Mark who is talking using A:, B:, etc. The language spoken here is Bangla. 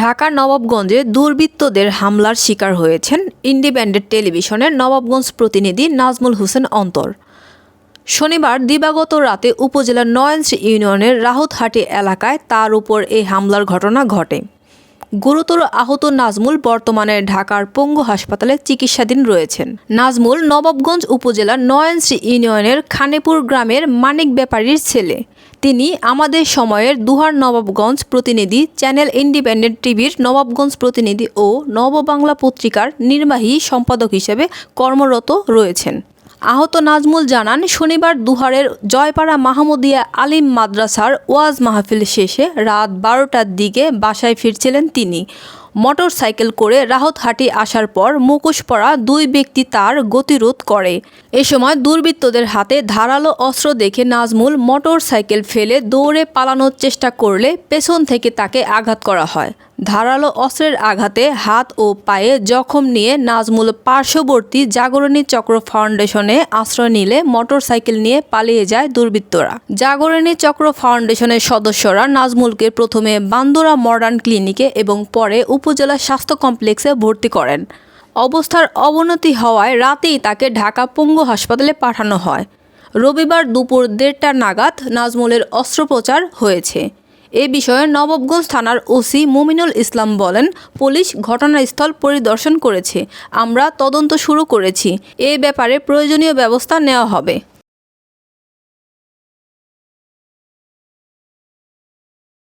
A: ঢাকার নবাবগঞ্জে দুর্বৃত্তদের হামলার শিকার হয়েছেন ইন্ডিপেন্ডেন্ট টেলিভিশনের নবাবগঞ্জ প্রতিনিধি নাজমুল হোসেন অন্তর। শনিবার দিবাগত রাতে উপজেলার নয়নশ্রী ইউনিয়নের রাহুতহাটি এলাকায় তার উপর এই হামলার ঘটনা ঘটে। গুরুতর আহত নাজমুল বর্তমানে ঢাকার পঙ্গু হাসপাতালে চিকিৎসাধীন রয়েছেন। নাজমুল নবাবগঞ্জ উপজেলার নয়নশ্রী ইউনিয়নের খানেপুর গ্রামের মানিক ব্যাপারীর ছেলে। তিনি আমাদের সময়ের দুহার নবাবগঞ্জ প্রতিনিধি, চ্যানেল ইন্ডিপেন্ডেন্ট টিভির নবাবগঞ্জ প্রতিনিধি ও নববাংলা পত্রিকার নির্বাহী সম্পাদক হিসেবে কর্মরত রয়েছেন। আহত নাজমুল জানান, শনিবার দুহারের জয়পাড়া মাহমুদিয়া আলিম মাদ্রাসার ওয়াজ মাহফিল শেষে রাত বারোটার দিকে বাসায় ফিরছিলেন তিনি। মোটর সাইকেল করে রাহতহাটি আসার পর মুখোশ পরা দুই ব্যক্তি তার গতিরোধ করে। এ সময় দুর্বৃত্তদের হাতে ধারালো অস্ত্র দেখে নাজমুল মোটর সাইকেল ফেলে দৌড়ে পালানোর চেষ্টা করলে পেছন থেকে তাকে আঘাত করা হয়। ধারালো অস্ত্রের আঘাতে হাত ও পায়ে জখম নিয়ে নাজমুল পার্শ্ববর্তী জাগরণী চক্র ফাউন্ডেশনে আশ্রয় নিলে মোটরসাইকেল নিয়ে পালিয়ে যায় দুর্বৃত্তরা। জাগরণী চক্র ফাউন্ডেশনের সদস্যরা নাজমুলকে প্রথমে বান্দোরা মডার্ন ক্লিনিকে এবং পরে উপজেলা স্বাস্থ্য কমপ্লেক্সে ভর্তি করেন। অবস্থার অবনতি হওয়ায় রাতেই তাকে ঢাকা পঙ্গু হাসপাতালে পাঠানো হয়। রবিবার দুপুর দেড়টা নাগাদ নাজমুলের অস্ত্রোপচার হয়েছে। এ বিষয়ে নবাবগঞ্জ থানার ওসি মুমিনুল ইসলাম বলেন, পুলিশ ঘটনাস্থল পরিদর্শন করেছে। আমরা তদন্ত শুরু করেছি। এ ব্যাপারে প্রয়োজনীয় ব্যবস্থা নেওয়া হবে।